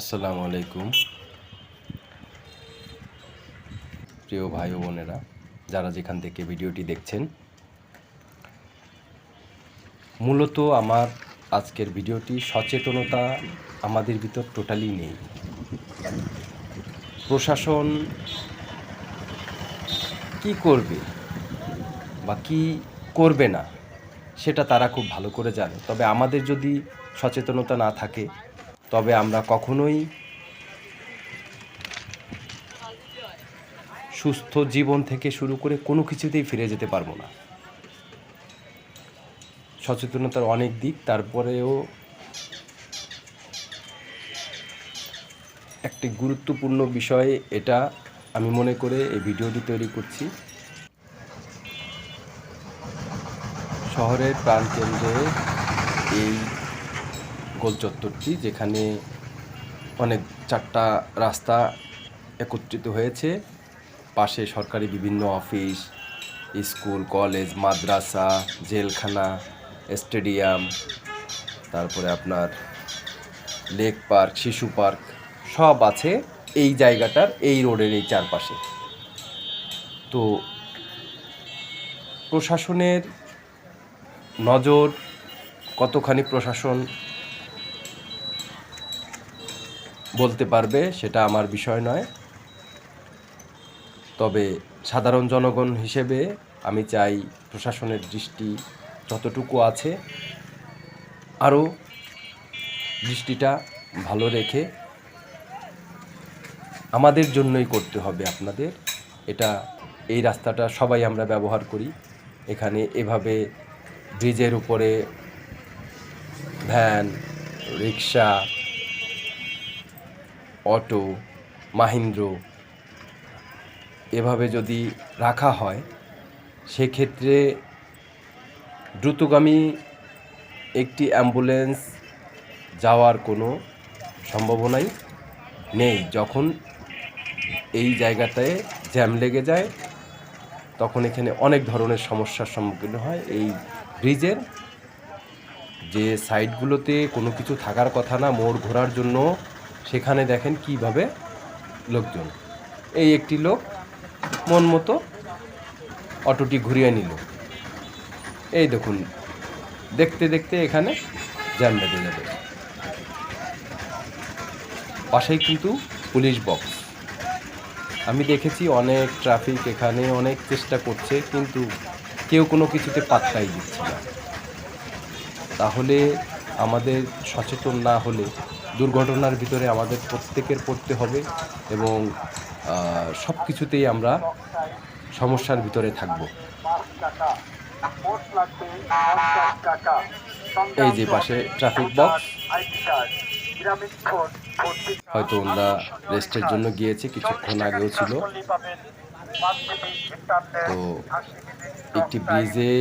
আসসালামু আলাইকুম। প্রিয় ভাই ও বোনেরা, যারা যেখান থেকে ভিডিওটি দেখছেন, মূলত আমার আজকের ভিডিওটি সচেতনতা আমাদের ভিতর টোটালি নেই। প্রশাসন কি করবে বা কি করবে না, সেটা তারা খুব ভালো করে জানে। তবে আমাদের যদি সচেতনতা না থাকে তবে আমরা কখনোই সুস্থ জীবন থেকে শুরু করে কোনো কিছুতেই ফিরে যেতে পারব না। সচেতনতার অনেক দিক, তারপরেও একটি গুরুত্বপূর্ণ বিষয় এটা আমি মনে করে এই ভিডিওটি তৈরি করছি। শহরের প্রাণকেন্দ্রে এই গোল চত্বরটি, যেখানে অনেক চারটা রাস্তা একত্রিত হয়েছে। পাশে সরকারি বিভিন্ন অফিস, স্কুল, কলেজ, মাদ্রাসা, জেলখানা, স্টেডিয়াম, তারপরে আপনার লেক পার্ক, শিশু পার্ক, সব আছে এই জায়গাটার, এই রোডের এই চারপাশে। তো প্রশাসনের নজর, কতখানি প্রশাসন বলতে পারবে সেটা আমার বিষয় নয়। তবে সাধারণ জনগণ হিসেবে আমি চাই প্রশাসনের দৃষ্টি যতটুকু আছে, আরও দৃষ্টিটা ভালো রেখে আমাদের জন্যই করতে হবে আপনাদের। এটা, এই রাস্তাটা সবাই আমরা ব্যবহার করি। এখানে এভাবে ব্রিজের উপরে ভ্যান, রিক্সা অটো, মাহিন্দ্র, এভাবে যদি রাখা হয়, সেক্ষেত্রে দ্রুতগামী একটি অ্যাম্বুলেন্স যাওয়ার কোনো সম্ভাবনাই নেই। যখন এই জায়গাটায় জ্যাম লেগে যায়, তখন এখানে অনেক ধরনের সমস্যার সম্মুখীন হয়। এই ব্রিজের যে সাইডগুলোতে কোনো কিছু থাকার কথা না, মোড় ঘোরার জন্য সেখানে দেখেন কীভাবে লোকজন। এই একটি লোক মন মতো অটোটি ঘুরিয়ে নিল। এই দেখুন, দেখতে দেখতে এখানে জ্যাম বেঁধে যাবে। পাশেই কিন্তু পুলিশ বক্স। আমি দেখেছি অনেক ট্রাফিক এখানে, অনেক চেষ্টা করছে, কিন্তু কেউ কোনো কিছুতে পাত্তাই দিচ্ছে না। তাহলে আমাদের সচেতন না হলে দুর্ঘটনার ভিতরে আমাদের প্রত্যেকের পড়তে হবে এবং সব কিছুতেই আমরা সমস্যার ভিতরে থাকব। এই যে পাশে ট্রাফিক বক্স হয়তো ওনারা রেস্টের জন্য গিয়েছে, কিছুক্ষণ আগেও ছিল। তো একটি ব্রিজে